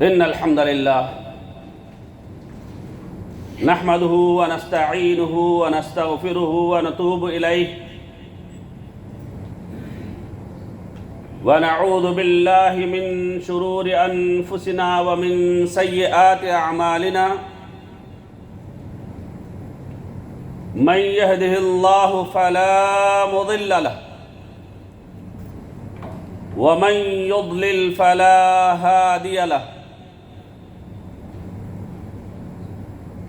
إن الحمد لله نحمده ونستعينه ونستغفره ونتوب إليه ونعوذ بالله من شرور أنفسنا ومن سيئات أعمالنا من يهده الله فلا مضل له ومن يضلل فلا هادي له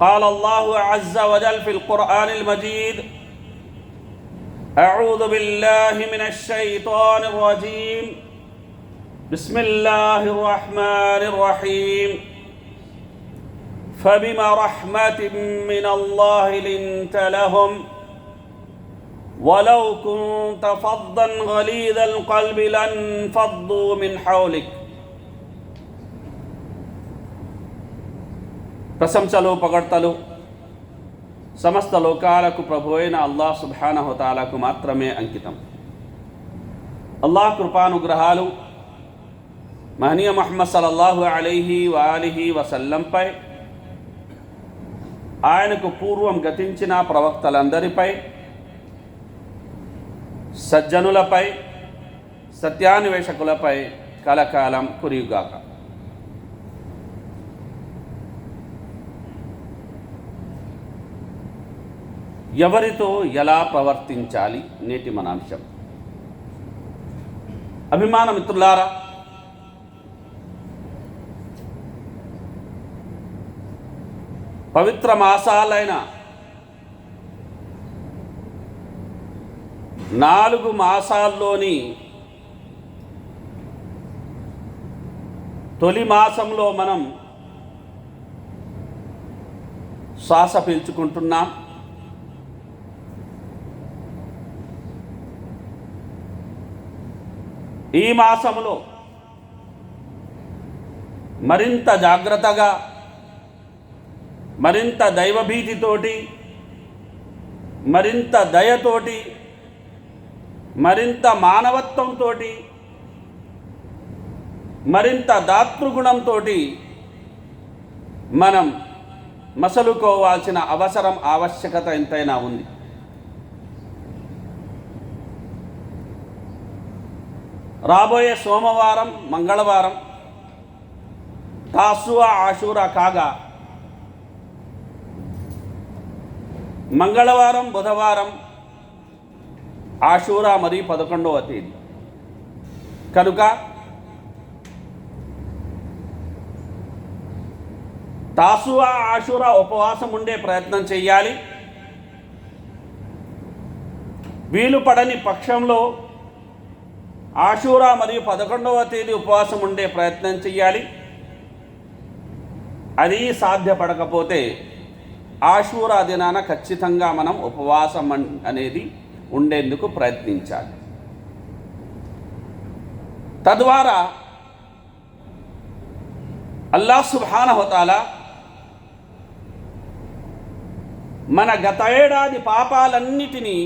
قال الله عز وجل في القرآن المجيد أعوذ بالله من الشيطان الرجيم. بسم الله الرحمن الرحيم. فبما رحمة من الله لنت لهم. ولو كنت فظا غليظ القلب لانفضوا من حولك. ప్రశంసలు పొగడ్తలు. సమస్త లోకాలకు ప్రభు అయిన అల్లాహ్ సుబ్హానహుతాలకు మాత్రమే అంకితం. అల్లాహ్ కృపానుగ్రహాలు మహనీయ మహమ్మద్ సలల్లాహు అలీహి వాలిహి వసల్లంపై ఆయనకు పూర్వం గతించిన ప్రవక్తలందరిపై సజ్జనులపై సత్యాన్వేషకులపై కలకాలం కురియుగాక. ఎవరితో ఎలా ప్రవర్తించాలి నేటి మన అంశం. అభిమాన మిత్రులారా పవిత్ర మాసాలైన నాలుగు మాసాల్లోని తొలి మాసంలో మనం శ్వాస పీల్చుకుంటున్నాం. ఈ మాసంలో మరింత జాగ్రత్తగా మరింత దైవభీతితోటి మరింత దయతోటి మరింత మానవత్వంతో మరింత దాతృగుణంతో మనం మసలుకోవాల్సిన అవసరం ఆవశ్యకత ఎంతైనా ఉంది. రాబోయే సోమవారం మంగళవారం తాసువా ఆషూరా కాగా మంగళవారం బుధవారం ఆషూరా మరియు పదకొండవ తేదీ. కనుక తాసువా ఆషూరా ఉపవాసం ఉండే ప్రయత్నం చేయాలి. వీలు పడని పక్షంలో ఆషూరా మరియు పదకొండవ తేదీ ఉపవాసం ఉండే ప్రయత్నం చేయాలి అది సాధ్యపడకపోతే ఆషూరా దినాన ఖచ్చితంగా మనం ఉపవాసం అనేది ఉండేందుకు ప్రయత్నించాలి. తద్వారా అల్లాహ్ సుబ్హానహుతాల మన గత ఏడాది పాపాలన్నిటినీ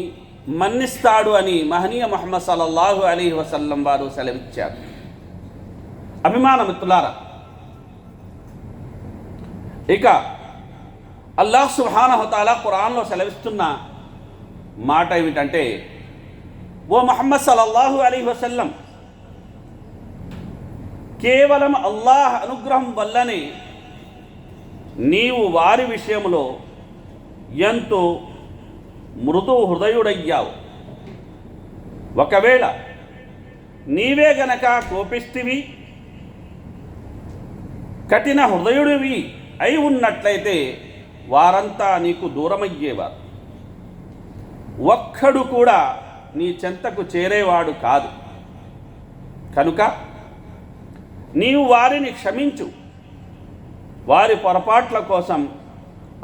మన్నిస్తాడు అని మహనీయ మహమ్మద్ సల్లల్లాహు అలీ వసల్లం వారు సెలవిచ్చారు. అభిమాన మిత్రులారా ఇక అల్లాహ్ సుహానహతాల ఖురాన్లో సెలవిస్తున్న మాట ఏమిటంటే ఓ మహమ్మద్ సల్లల్లాహు అలీ వసల్లం కేవలం అల్లాహ్ అనుగ్రహం వల్లనే నీవు వారి విషయంలో ఎంతో మృదు హృదయుడయ్యావు. ఒకవేళ నీవే గనక కోపిస్తివి కఠిన హృదయుడివి అయి ఉన్నట్లయితే వారంతా నీకు దూరమయ్యేవారు. ఒక్కడు కూడా నీ చెంతకు చేరేవాడు కాదు. కనుక నీవు వారిని క్షమించు. వారి పొరపాట్ల కోసం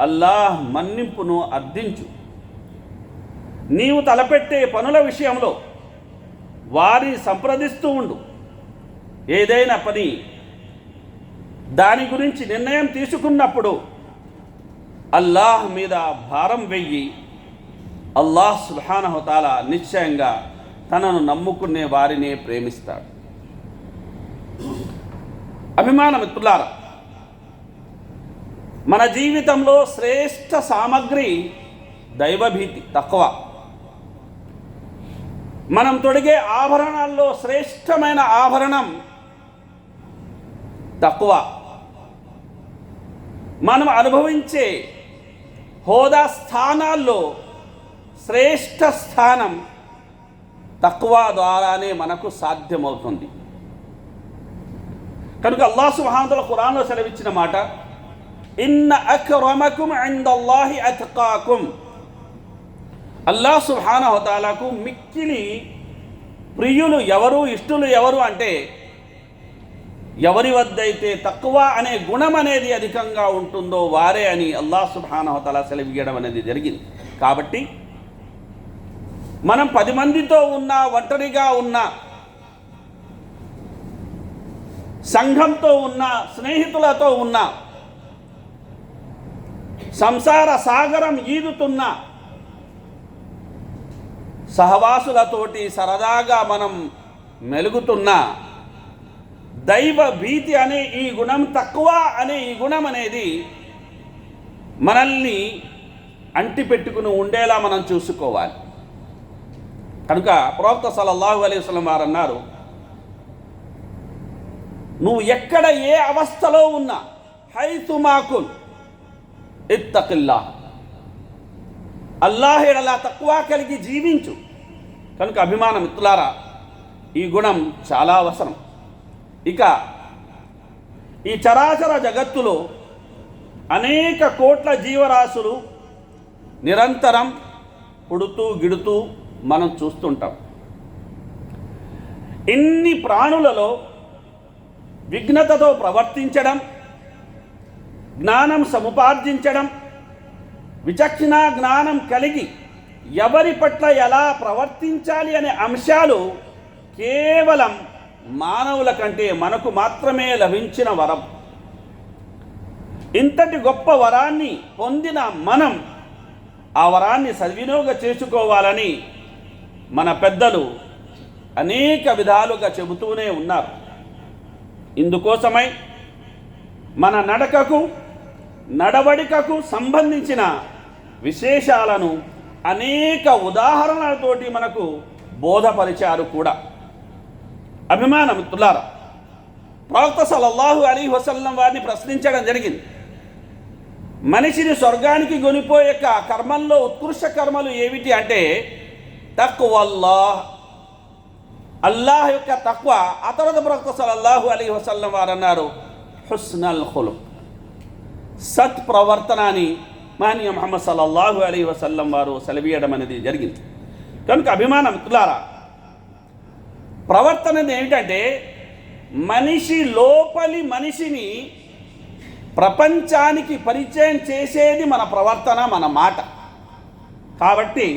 అల్లాహ్ మన్నింపును అర్థించు. నీవు తలపెట్టే పనుల విషయంలో వారి సంప్రదిస్తూ ఉండు. ఏదైనా పని దాని గురించి నిర్ణయం తీసుకున్నప్పుడు అల్లాహ్ మీద భారం వెయ్యి అల్లాహ్ సుల్హానహతాల నిశ్చయంగా తనను నమ్ముకునే వారినే ప్రేమిస్తాడు. అభిమాన మిత్రులార మన జీవితంలో శ్రేష్ఠ సామగ్రి దైవభీతి తక్కువ మనం తొడిగే ఆభరణాల్లో శ్రేష్టమైన ఆభరణం తక్కువ. మనం అనుభవించే హోదా స్థానాల్లో శ్రేష్ఠ స్థానం తక్కువ ద్వారానే మనకు సాధ్యమవుతుంది. కనుక అల్లాహ్ సుహాంతుల ఖురాన్లో సెలవిచ్చిన మాట ఇన్న అక్రమకుం ఇందల్లాహి అత్కాకుం అల్లాహ్ సుహాన హోతాలకు మిక్కిలి ప్రియులు ఎవరు ఇష్టలు ఎవరు అంటే ఎవరి వద్దైతే తక్కువ అనే గుణం అనేది అధికంగా ఉంటుందో వారే అని అల్లాహ్ సుబ్హానహు తాలా సెలవియడం అనేది జరిగింది. కాబట్టి మనం పది మందితో ఉన్నా ఒంటరిగా ఉన్నా సంఘంతో ఉన్న స్నేహితులతో ఉన్న సంసార సాగరం ఈదుతున్న సహవాసులతోటి సరదాగా మనం మెలుగుతున్న దైవ భీతి అనే ఈ గుణం తక్కువ అనే ఈ గుణం అనేది మనల్ని అంటిపెట్టుకుని ఉండేలా మనం చూసుకోవాలి. కనుక ప్రవక్త సలల్లాహు అలైహి వసల్లం వారు అన్నారు నువ్వు ఎక్కడ ఏ అవస్థలో ఉన్నా హైతు మాకుల్ ఇత్తకిల్లా అల్లాహ్ ఎడలా తక్కువ కలిగి జీవించు. కనుక అభిమాన మిత్రులారా ఈ గుణం చాలా అవసరం. ఇక ఈ చరాచర జగత్తులో అనేక కోట్ల జీవరాశులు నిరంతరం పుడుతూ గిడుతూ మనం చూస్తుంటాం. ఇన్ని ప్రాణులలో విఘ్నతతో ప్రవర్తించడం జ్ఞానం సముపార్జించడం విచక్షణ జ్ఞానం కలిగి ఎవరి పట్ల ఎలా ప్రవర్తించాలి అనే అంశాలు కేవలం మానవుల కంటే మనకు మాత్రమే లభించిన వరం. ఇంతటి గొప్ప వరాన్ని పొందిన మనం ఆ వరాన్ని సద్వినియోగ చేసుకోవాలని మన పెద్దలు అనేక విధాలుగా చెబుతూనే ఉన్నారు. ఇందుకోసమై మన నడకకు నడవడికకు సంబంధించిన విశేషాలను అనేక ఉదాహరణలతోటి మనకు బోధపరిచారు కూడా. అభిమాన మిత్రులారా ప్రవక్త సలల్లాహు అలీ వసల్లం వారిని ప్రశ్నించడం జరిగింది. మనిషిని స్వర్గానికి గొనిపోయే కర్మల్లో ఉత్కృష్ట కర్మలు ఏమిటి అంటే తక్కువ అల్లాహ్ యొక్క తక్కువ ఆ తర్వాత ప్రవక్త సలల్లాహు అలీ వసల్లం వారు అన్నారు హుస్నల్ హులుక్ సత్ ప్రవర్తన అని మాన్య మహమ్మద్ సల్లల్లాహు అలీ వసల్లం వారు సెలవీయడం అనేది జరిగింది. కనుక అభిమాన మిత్రులారా ప్రవర్తన అనేది ఏమిటంటే మనిషి లోపలి మనిషిని ప్రపంచానికి పరిచయం చేసేది మన ప్రవర్తన మన మాట. కాబట్టి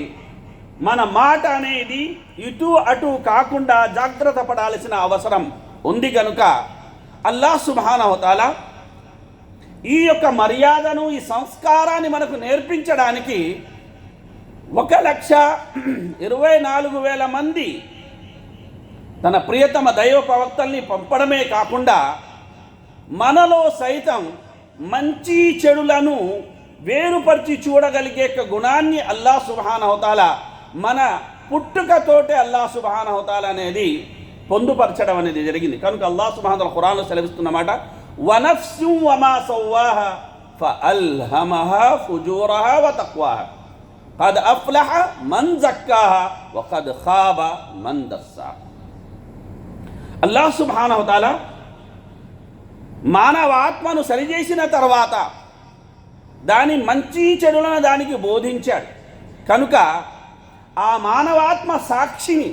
మన మాట అనేది ఇటు అటు కాకుండా జాగ్రత్త పడాల్సిన అవసరం ఉంది కనుక అల్లా సుబానవతాల ఈ యొక్క మర్యాదను ఈ సంస్కారాన్ని మనకు నేర్పించడానికి ఒక లక్ష ఇరవై నాలుగు వేల మంది తన ప్రియతమ దైవ ప్రవక్తల్ని పంపడమే కాకుండా మనలో సైతం మంచి చెడులను వేరుపరిచి చూడగలిగే యొక్క గుణాన్ని అల్లా సుబానవతాల మన పుట్టుకతోటే అల్లా సుబానవతాల అనేది పొందుపరచడం అనేది జరిగింది. కనుక అల్లా సుబానతల ఖురాన్లో సెలవిస్తున్నమాట వనఫ్సు వమా సవ్వాహ ఫఅల్హమహా ఫుజూరహ వ తక్వాహ قد أفلح من زكاها وقد خاب من دساها అల్లాహ్ సుబానవతాల మానవాత్మను సరిచేసిన తర్వాత దాని మంచి చెడులను దానికి బోధించాడు కనుక ఆ మానవాత్మ సాక్షిని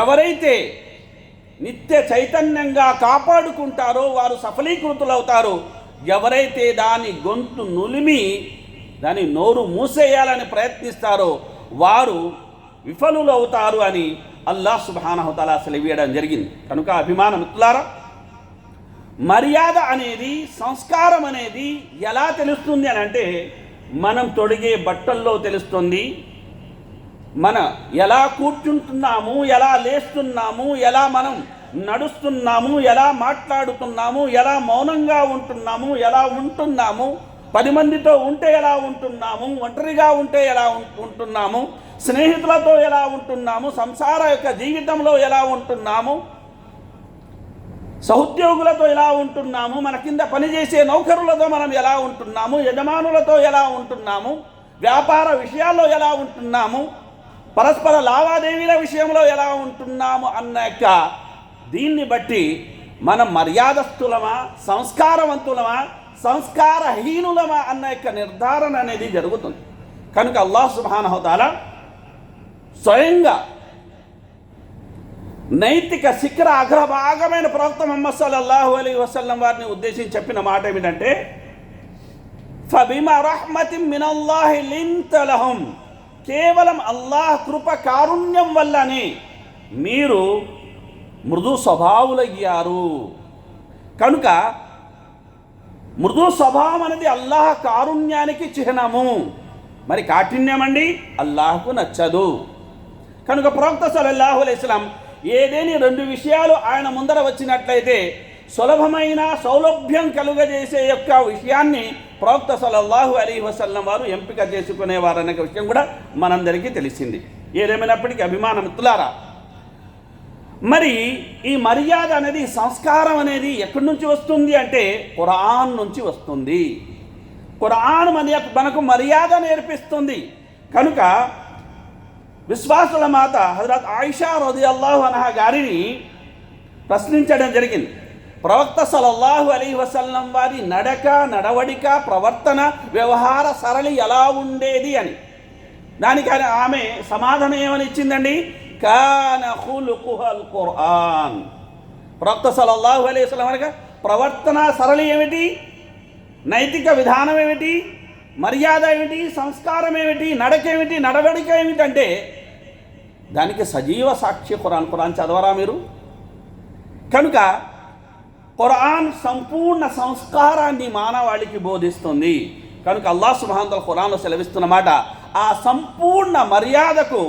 ఎవరైతే నిత్య చైతన్యంగా కాపాడుకుంటారో వారు సఫలీకృతులవుతారు. ఎవరైతే దాని గొంతు నులిమి దాని నోరు మూసేయాలని ప్రయత్నిస్తారో వారు విఫలులవుతారు అని అల్లా సుబానహతల సెలవీయడం జరిగింది. కనుక అభిమాన మిత్రులారా మర్యాద అనేది సంస్కారం అనేది ఎలా తెలుస్తుంది అని అంటే మనం తొడిగే బట్టల్లో తెలుస్తుంది మన ఎలా కూర్చుంటున్నాము ఎలా లేస్తున్నాము ఎలా మనం నడుస్తున్నాము ఎలా మాట్లాడుతున్నాము ఎలా మౌనంగా ఉంటున్నాము ఎలా ఉంటున్నాము పది మందితో ఉంటే ఎలా ఉంటున్నాము ఒంటరిగా ఉంటే ఎలా ఉంటున్నాము స్నేహితులతో ఎలా ఉంటున్నాము సంసార యొక్క జీవితంలో ఎలా ఉంటున్నాము సహోద్యోగులతో ఎలా ఉంటున్నాము మన కింద పనిచేసే నౌకరులతో మనం ఎలా ఉంటున్నాము యజమానులతో ఎలా ఉంటున్నాము వ్యాపార విషయాల్లో ఎలా ఉంటున్నాము పరస్పర లావాదేవీల విషయంలో ఎలా ఉంటున్నాము అన్న యొక్క దీన్ని బట్టి మనం మర్యాదస్తులమా సంస్కారవంతులమా సంస్కారహీనులమా అన్న యొక్క నిర్ధారణ అనేది జరుగుతుంది. కనుక అల్లాహ్ సుబానహతాల స్వయంగా నైతిక శిఖర అగ్రభాగమైన ప్రవక్త మొహమ్మద్ సల్లల్లాహు అలీ వసల్లం వారిని ఉద్దేశించి చెప్పిన మాట ఏమిటంటే ఫబిమ రహ్మతి మినల్లాహి లింతలహం కేవలం అల్లాహ్ కృప కారుణ్యం వల్లనే మీరు మృదు స్వభావులయ్యారు. కనుక మృదు స్వభావం అనేది అల్లాహ్ కారుణ్యానికి చిహ్నము. మరి కాఠిన్యం అండి అల్లాహకు నచ్చదు. కనుక ప్రవక్త సలల్లాహు అలైస్లాం ఏదేని రెండు విషయాలు ఆయన ముందర వచ్చినట్లయితే సులభమైన సౌలభ్యం కలుగజేసే యొక్క విషయాన్ని ప్రవక్త సలల్లాహు అలీ వసల్లం వారు ఎంపిక చేసుకునేవారు అనే విషయం కూడా మనందరికీ తెలిసింది. ఏదేమైనప్పటికీ అభిమానం తులారా మరి ఈ మర్యాద అనేది సంస్కారం అనేది ఎక్కడి నుంచి వస్తుంది అంటే ఖురాన్ నుంచి వస్తుంది. ఖురాన్ మన మనకు మర్యాద నేర్పిస్తుంది. కనుక విశ్వాసుల మాత హజరత్ ఆయిషా రది అల్లాహు అనహా గారిని ప్రశ్నించడం జరిగింది. ప్రవక్త సలల్లాహు అలీ వసల్లం వారి నడక నడవడిక ప్రవర్తన వ్యవహార సరళి ఎలా ఉండేది అని. దానికి ఆయన ఆమె సమాధానం ఏమని ఇచ్చిందండి? కాన ఖులుకుహల్ ప్రవక్త సలల్లాహు అలీ వసలం అనగా ప్రవర్తన సరళి ఏమిటి? నైతిక విధానం ఏమిటి? మర్యాద ఏమిటి? సంస్కారం ఏమిటి? నడక ఏమిటి? నడవడిక ఏమిటంటే దానికి సజీవ సాక్షి ఖురాన్ ఖురాన్ చదవరా మీరు? కనుక ఖురాన్ సంపూర్ణ సంస్కారాన్ని మానవాళికి బోధిస్తుంది కనుక అల్లా సుబ్హానహు ఖురాన్లో సెలవిస్తున్న మాట ఆ సంపూర్ణ మర్యాదకు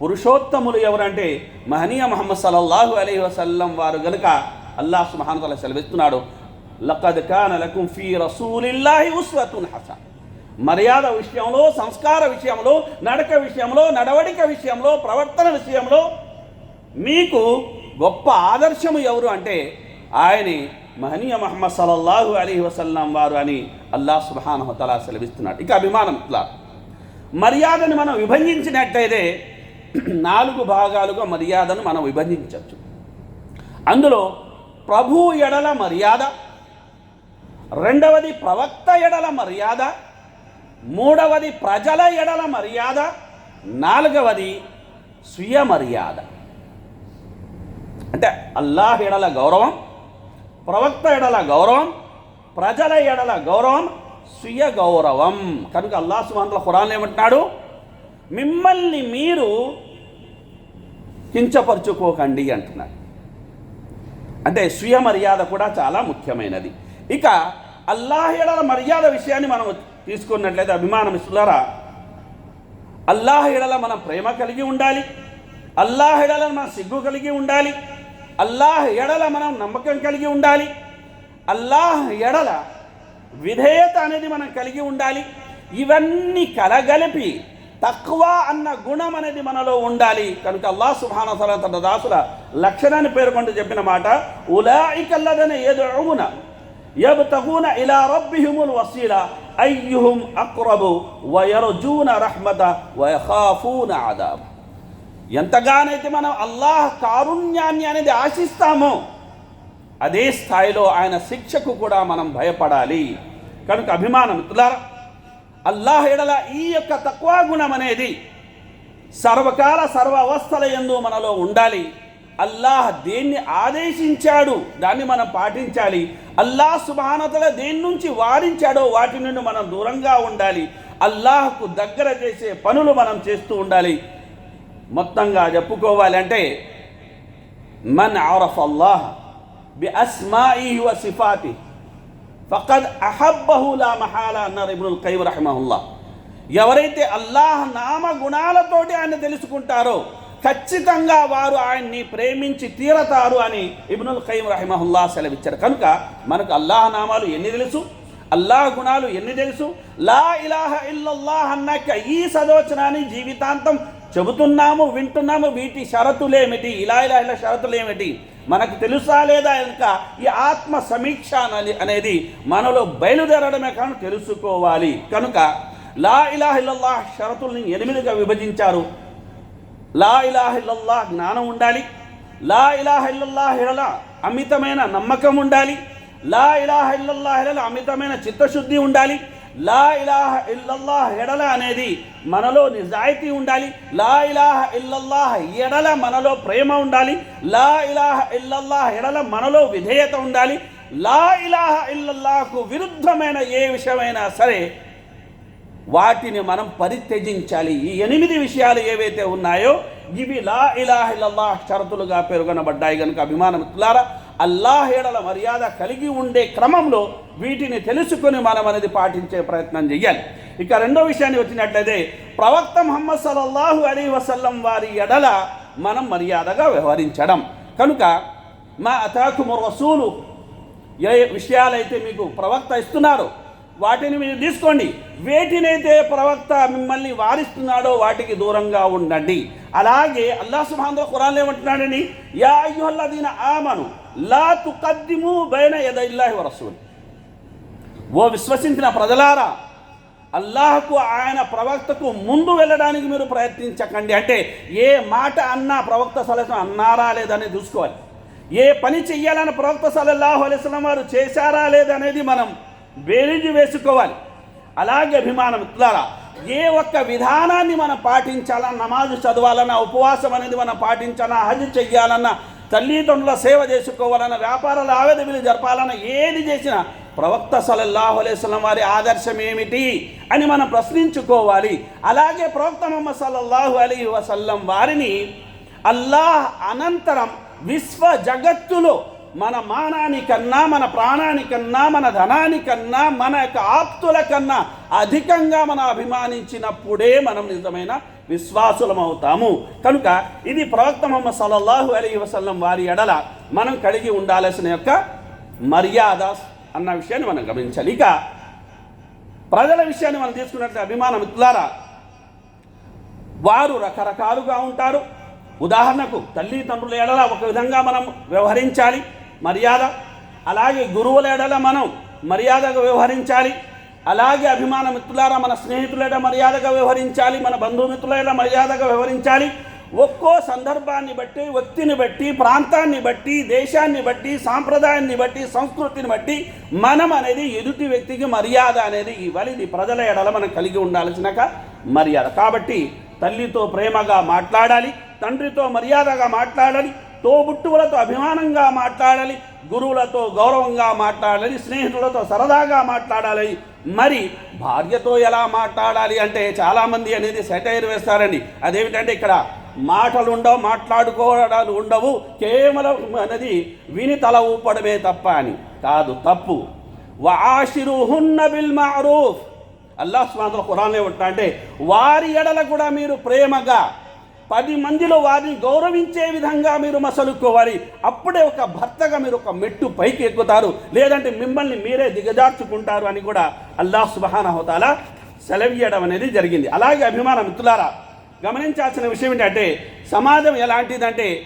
పురుషోత్తములు ఎవరంటే మహనీయ మహమ్మద్ సల్లల్లాహు అలీ వసల్లం వారు గనుక అల్లా సుబాంతల సెలవిస్తున్నాడు లaqad కాన లకుం ఫీ రసూలిల్లాహి ఉస్వతున్ హసన్ మర్యాద విషయంలో సంస్కార విషయంలో నడక విషయంలో నడవడిక విషయంలో ప్రవర్తన విషయంలో మీకు గొప్ప ఆదర్శము ఎవరు అంటే ఆయనే మహనీయ మహమ్మద్ సలల్లాహు అలీ వసల్లాం వారు అని అల్లాహ్ సుబ్హానహు తఆలా సెలవిస్తున్నాడు. ఇక అభిమానం ఇట్లా. మర్యాదను మనం విభజించినట్టయితే నాలుగు భాగాలుగా మర్యాదను మనం విభజించవచ్చు. అందులో ప్రభు ఎడల మర్యాద రెండవది ప్రవక్త ఎడల మర్యాద మూడవది ప్రజల ఎడల మర్యాద నాలుగవది స్వీయ మర్యాద. అంటే అల్లాహ్ ఎడల గౌరవం ప్రవక్త ఎడల గౌరవం ప్రజల ఎడల గౌరవం స్వీయ గౌరవం. కనుక అల్లాహ్ సుహాన్ల ఖురాన్ ఏమంటున్నాడు? మిమ్మల్ని మీరు కించపరుచుకోకండి అంటున్నాడు. అంటే స్వీయ మర్యాద కూడా చాలా ముఖ్యమైనది. ఇక అల్లాహ్ ఎడల మర్యాద విషయాన్ని మనం తీసుకున్నట్లయితే అభిమానం ఇస్తున్నారా అల్లాహ్ ఎడల మనం ప్రేమ కలిగి ఉండాలి అల్లాహ్ ఎడల మనం సిగ్గు కలిగి ఉండాలి అల్లాహ్ ఎడల మనం నమ్మకం కలిగి ఉండాలి. అల్లాహ్ ఎడల విధేయత అనేది మనం కలిగి ఉండాలి. ఇవన్నీ కలగలిపి తక్కువ అన్న గుణం అనేది మనలో ఉండాలి. కనుక అల్లాహ్ సుభాన తన దాసుల లక్షణాన్ని పేర్కొంటూ చెప్పిన మాట ఉలాయికల్లదనే ఎదువున యబ్తగూన ఇలా రబ్బిహుముల్ వసీల అయ్యుహుం అక్రబు వయరుజూన రహ్మత వయఖాఫూన ఆదాబ్ ఎంతగానైతే మనం అల్లాహ్ కారుణ్యాన్ని అనేది ఆశిస్తామో అదే స్థాయిలో ఆయన శిక్షకు కూడా మనం భయపడాలి. కనుక అభిమానం మిత్రులారా అల్లాహ్ ఎడల ఈ యొక్క తక్కువ గుణం అనేది సర్వకాల సర్వ అవస్థల ఎందు మనలో ఉండాలి. అల్లాహ్ దేన్ని ఆదేశించాడు దాన్ని మనం పాటించాలి. అల్లాహ్ సుభానతల దేని నుంచి వారించాడో వాటి నుండి మనం దూరంగా ఉండాలి. అల్లాహ్కు దగ్గర చేసే పనులు మనం చేస్తూ ఉండాలి. మొత్తంగా చెప్పుకోవాలంటే మన్ ఆరఫ్ అల్లాహ్ బి అస్మాయి వ సిఫాతి ఫకద్ అహబ్బహులా మహాలా అన్నారు ఇబ్నుల్ కైమ్ రహమహుల్లా. ఎవరైతే అల్లాహ్ నామ గుణాలతోటి ఆయన తెలుసుకుంటారో ఖచ్చితంగా వారు ఆయన్ని ప్రేమించి తీరతారు అని ఇబ్నుల్ ఖైమ్ రహిమహుల్లా సెలవిచ్చారు. కనుక మనకు అల్లాహ్ నామాలు ఎన్ని తెలుసు? అల్లాహ్ గుణాలు ఎన్ని తెలుసు? లా ఇలాహ ఇల్లల్లాహ్ అన్నాక ఈ సదోచనాన్ని జీవితాంతం చెబుతున్నాము వింటున్నాము వీటి షరతులేమిటి? ఇలా ఇలా ఇలా షరతులేమిటి? మనకు తెలుసా లేదా ఇంకా ఈ ఆత్మ సమీక్ష అనేది మనలో బయలుదేరడమే కానీ తెలుసుకోవాలి. కనుక లా ఇలాహ షరతుల్ని ఎనిమిదిగా విభజించారు. లా ఇలాహ జ్ఞానం ఉండాలి. లా ఇలాహ ఇల్లల్లాహ్ అమితమైన నమ్మకం ఉండాలి. లా ఇలాహ ఇల్లల్లాహ్ అమితమైన చిత్తశుద్ధి ఉండాలి. లా ఇలాహ ఇల్లల్లాహ్ ఎడల అనేది మనలో నిజాయితీ ఉండాలి. లా ఇలాహ ఇల్లల్లాహ్ ఎడల మనలో ప్రేమ ఉండాలి. లా ఇలాహ ఇల్లల్లాహ్ ఎడల మనలో విధేయత ఉండాలి. లా ఇలాహ ఇల్లల్లాహకు విరుద్ధమైన ఏ విషయమైనా సరే వాటిని మనం పరిత్యజించాలి. ఈ ఎనిమిది విషయాలు ఏవైతే ఉన్నాయో ఇవి లా ఇలాహ ఇల్లల్లాహ్ షరతులుగా పేర్కొనబడ్డాయి. కనుక అభిమానమిత్రులారా అల్లాహ్ ఏడల మర్యాద కలిగి ఉండే క్రమంలో వీటిని తెలుసుకొని మనం అనేది పాటించే ప్రయత్నం చేయాలి ఇక రెండో విషయాన్ని వచ్చినట్లయితే ప్రవక్త ముహమ్మద్ సల్లల్లాహు అలీ వసల్లం వారి ఎడల మనం మర్యాదగా వ్యవహరించడం. కనుక మా అతాకుము రసూలు ఏ విషయాలైతే మీకు ప్రవక్త ఇస్తున్నారో వాటిని మీరు తీసుకోండి. వేటినైతే ప్రవక్త మిమ్మల్ని వారిస్తున్నాడో వాటికి దూరంగా ఉండండి. అలాగే అల్లాహ్ సుబ్హానహు ఖురాన్ ఏమంటున్నాడని యా అయ్యుహల్లదీన ఆమను లా తుకద్దిము బైన యదైల్లాహి వరసూల్. ఓ విశ్వసించిన ప్రజలారా అల్లాహకు ఆయన ప్రవక్తకు ముందు వెళ్ళడానికి మీరు ప్రయత్నించకండి. అంటే ఏ మాట అన్నా ప్రవక్త సలహా అన్నారా లేదని చూసుకోవాలి. ఏ పని చెయ్యాలని ప్రవక్త సలల్లాహు అలైస్లం వారు చేశారా లేదనేది మనం బేరీజు వేసుకోవాలి. అలాగే అభిమానం ఇట్లారా ఏ ఒక్క విధానాన్ని మనం పాటించాలన్నా నమాజు చదవాలన్నా ఉపవాసం అనేది మనం పాటించాలన్నా హజ్ చెయ్యాలన్నా తల్లిదండ్రుల సేవ చేసుకోవాలన్న వ్యాపార ఆవేదవిలు జరపాలన్న ఏది చేసినా ప్రవక్త సలల్లాహు అలైస్లం వారి ఆదర్శం ఏమిటి అని మనం ప్రశ్నించుకోవాలి. అలాగే ప్రవక్త మొహమ్మద్ సల్లల్లాహు అలీ వసల్లం వారిని అల్లాహ్ అనంతరం విశ్వ జగత్తులో మన మానానికన్నా మన ప్రాణానికన్నా మన ధనానికన్నా మన యొక్క ఆప్తుల కన్నా అధికంగా మనం అభిమానించినప్పుడే మనం నిజమైన విశ్వాసులమవుతాము. కనుక ఇది ప్రవక్త మొహమ్మద్ సల్లల్లాహు అలీ వసల్లం వారి ఎడల మనం కలిగి ఉండాల్సిన యొక్క మర్యాద అన్న విషయాన్ని మనం గమనించాలి. ఇక ప్రజల విషయాన్ని మనం తీసుకున్నట్టు అభిమాన మిత్రులారా వారు రకరకాలుగా ఉంటారు. ఉదాహరణకు తల్లిదండ్రుల ఎడల ఒక విధంగా మనం వ్యవహరించాలి మర్యాద. అలాగే గురువుల ఎడల మనం మర్యాదగా వ్యవహరించాలి. అలాగే అభిమాన మిత్రులారా మన స్నేహితులైన మర్యాదగా వ్యవహరించాలి మన బంధుమిత్రుల మర్యాదగా వ్యవహరించాలి. ఒక్కో సందర్భాన్ని బట్టి వ్యక్తిని బట్టి ప్రాంతాన్ని బట్టి దేశాన్ని బట్టి సాంప్రదాయాన్ని బట్టి సంస్కృతిని బట్టి మనం అనేది ఎదుటి వ్యక్తికి మర్యాద అనేది ఇవ్వాలి. ఇది ప్రజల ఎడల మనం కలిగి ఉండాల్సిన మర్యాద. కాబట్టి తల్లితో ప్రేమగా మాట్లాడాలి తండ్రితో మర్యాదగా మాట్లాడాలి తోబుట్టువులతో అభిమానంగా మాట్లాడాలి గురువులతో గౌరవంగా మాట్లాడాలి స్నేహితులతో సరదాగా మాట్లాడాలి మరి భార్యతో ఎలా మాట్లాడాలి అంటే చాలామంది అనేది సెటైర్ వేస్తారండి. అదేమిటంటే ఇక్కడ మాటలు ఉండవు మాట్లాడుకోవడాలు ఉండవు కేవలం అనేది విని తల ఊపడమే తప్ప అని. కాదు తప్పు. వాషిరుహున్న బిల్ మారూఫ్. అల్లాహ్ సుమాతల ఖురాన్లో ఉంటా అంటే వారి ఎడల కూడా మీరు ప్రేమగా పది మందిలో వారిని గౌరవించే విధంగా మీరు మసలుకోవాలి. అప్పుడే ఒక భర్తగా మీరు ఒక మెట్టు పైకి ఎక్కుతారు. లేదంటే మిమ్మల్ని మీరే దిగజార్చుకుంటారు అని కూడా అల్లాహ్ సుబహాన హోతాల సెలవీయడం అనేది జరిగింది. అలాగే అభిమాన మిత్రులారా గమనించాల్సిన విషయం ఏంటంటే సమాజం ఎలాంటిదంటే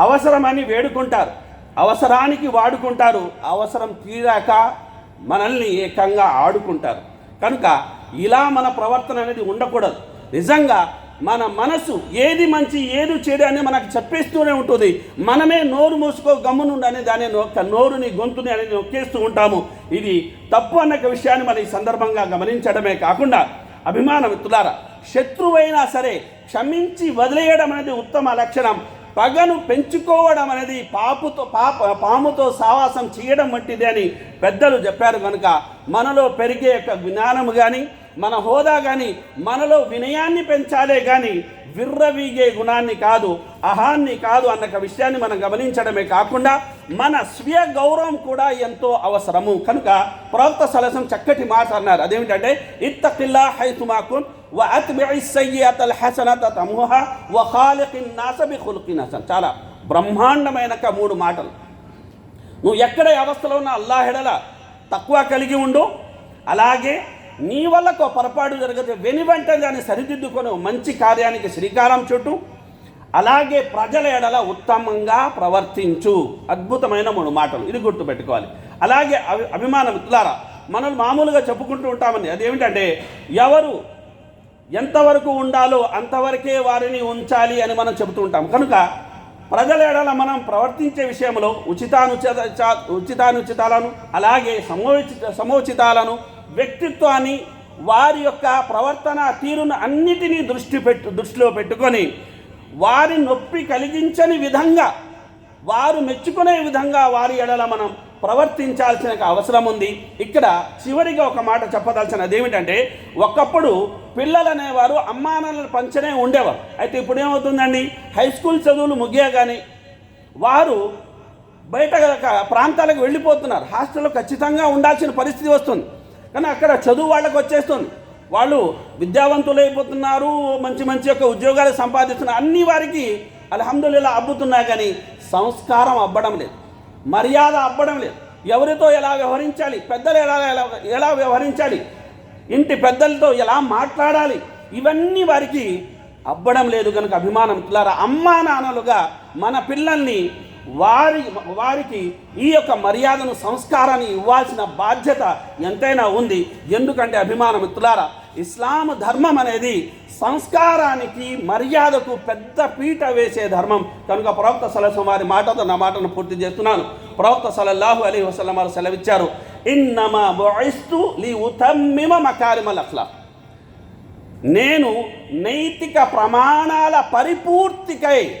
అవసరమని వేడుకుంటారు. అవసరానికి వాడుకుంటారు. అవసరం తీరాక మనల్ని ఏకంగా ఆడుకుంటారు. కనుక ఇలా మన ప్రవర్తన అనేది ఉండకూడదు. నిజంగా మన మనసు ఏది మంచి ఏది చెడు అని మనకు చెప్పేస్తూనే ఉంటుంది. మనమే నోరు మూసుకో గమ్మునుండి దాని నోరుని గొంతుని అనేది నొక్కేస్తూ ఉంటాము. ఇది తప్పు అన్న విషయాన్ని మన ఈ సందర్భంగా గమనించడమే కాకుండా అభిమాన మిత్రులారా శత్రువైనా సరే క్షమించి వదిలేయడం అనేది ఉత్తమ లక్షణం. పగను పెంచుకోవడం అనేది పాపుతో పాప పాముతో సావాసం చేయడం వంటిది అని పెద్దలు చెప్పారు కనుక మనలో పెరిగే యొక్క జ్ఞానము కానీ మన హోదా కానీ మనలో వినయాన్ని పెంచాలే కానీ విర్రవీగే గుణాన్ని కాదు అహాన్ని కాదు అన్న విషయాన్ని మనం గమనించడమే కాకుండా మన స్వీయ గౌరవం కూడా ఎంతో అవసరము. కనుక ప్రవక్త సలసం చక్కటి మాట అన్నారు. అదేమిటంటే ఇత్తకిల్లా హైతుమాకున్ వ చాలా బ్రహ్మాండమైన మూడు మాటలు. నువ్వు ఎక్కడ అవస్థలో ఉన్నా అల్లాహెడల తక్కువ కలిగి ఉండు. అలాగే నీ వల్ల ఒక పొరపాటు జరిగితే వెని వెంటనే దాన్ని సరిదిద్దుకొని మంచి కార్యానికి శ్రీకారం చుట్టు. అలాగే ప్రజల ఎడల ఉత్తమంగా ప్రవర్తించు. అద్భుతమైన మూడు మాటలు. ఇది గుర్తుపెట్టుకోవాలి. అలాగే అభి అభిమాన మిత్రులారా మనం మామూలుగా చెప్పుకుంటూ ఉంటామని అదేమిటంటే ఎవరు ఎంతవరకు ఉండాలో అంతవరకే వారిని ఉంచాలి అని మనం చెబుతూ ఉంటాం. కనుక ప్రజల ఎడల మనం ప్రవర్తించే విషయంలో ఉచితానుచిత ఉచితానుచితాలను అలాగే సమోచిత సమోచితాలను వ్యక్తిత్వాన్ని వారి యొక్క ప్రవర్తన తీరును అన్నిటినీ దృష్టి పెట్టు దృష్టిలో పెట్టుకొని వారి నొప్పి కలిగించని విధంగా వారు మెచ్చుకునే విధంగా వారి ఎడల మనం ప్రవర్తించాల్సిన అవసరం ఉంది. ఇక్కడ చివరిగా ఒక మాట చెప్పదలసినది ఏమిటంటే ఒకప్పుడు పిల్లలు అనేవారు అమ్మానాన్నలు పంచనే ఉండేవారు. అయితే ఇప్పుడు ఏమవుతుందండి? హై స్కూల్ చదువులు ముగియగానే వారు బయట ప్రాంతాలకు వెళ్ళిపోతున్నారు. హాస్టల్లో ఖచ్చితంగా ఉండాల్సిన పరిస్థితి వస్తుంది. కానీ అక్కడ చదువు వాళ్ళకి వచ్చేస్తుంది. వాళ్ళు విద్యావంతులు అయిపోతున్నారు మంచి మంచి యొక్క ఉద్యోగాలు సంపాదిస్తున్నారు అన్ని వారికి అల్హమ్దుల్లా అబ్బుతున్నా కానీ సంస్కారం అబ్బడం లేదు. మర్యాద అబ్బడం లేదు. ఎవరితో ఎలా వ్యవహరించాలి? పెద్దలు ఎలా ఎలా ఎలా వ్యవహరించాలి? ఇంటి పెద్దలతో ఎలా మాట్లాడాలి? ఇవన్నీ వారికి అబ్బడం లేదు కనుక అభిమానం. పిల్లరా అమ్మా నాన్నలుగా మన పిల్లల్ని వారి వారికి ఈ యొక్క మర్యాదను సంస్కారాన్ని ఇవ్వాల్సిన బాధ్యత ఎంతైనా ఉంది. ఎందుకంటే అభిమాన మిత్రులారా ఇస్లాం ధర్మం అనేది సంస్కారానికి మర్యాదకు పెద్ద పీట వేసే ధర్మం. కనుక ప్రవక్త సలహం వారి మాటతో నా మాటను పూర్తి చేస్తున్నాను. ప్రవక్త సలల్లాహు అలీ వసలం వారు సెలవిచ్చారు ఇన్నమా బొయిస్తు లీ ఉతమ్మిమ మకారిమల్ నేను నైతిక ప్రమాణాల పరిపూర్తికై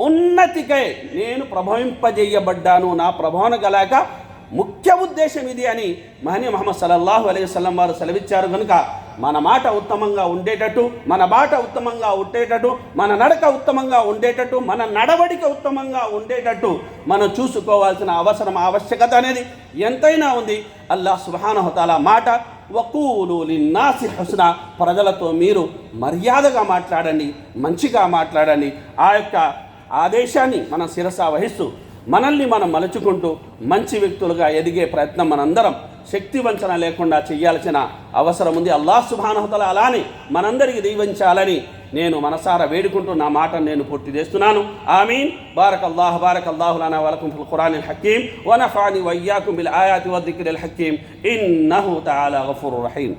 ఉన్నతికై నేను ప్రభవింపజేయబడ్డాను. నా ప్రభావం గలాక ముఖ్య ఉద్దేశం ఇది అని మహనీ మహమ్మద్ సల్లల్లాహు అలైహి వసల్లం వారు సెలవిచ్చారు. కనుక మన మాట ఉత్తమంగా ఉండేటట్టు మన బాట ఉత్తమంగా ఉండేటట్టు మన నడక ఉత్తమంగా ఉండేటట్టు మన నడవడిక ఉత్తమంగా ఉండేటట్టు మనం చూసుకోవాల్సిన అవసరం ఆవశ్యకత అనేది ఎంతైనా ఉంది. అల్లాహ్ సుబానహతాల మాట వకూలు లిన్నాసి హుస్న ప్రజలతో మీరు మర్యాదగా మాట్లాడండి మంచిగా మాట్లాడండి. ఆ యొక్క ఆదేశాన్ని మనం శిరస వహిస్తూ మనల్ని మనం మలుచుకుంటూ మంచి వ్యక్తులుగా ఎదిగే ప్రయత్నం మనందరం శక్తి వంచన లేకుండా చేయాల్సిన అవసరం ఉంది. అల్లా సుభానహతల అలానే మనందరికీ దీవించాలని నేను మనసారా వేడుకుంటూ నా మాటను నేను పూర్తి చేస్తున్నాను. ఆమీన్. బారక్ అల్లాహ్ బారక్ అల్లాహు లనా వలకుం ఫిల్ ఖురాన్ హకీం వనఫాని వయ్యాకుం బిల్ ఆయాతి వద్దిక్రిల్ హకీం ఇన్నహు తాలా గఫూరుర్ రహీం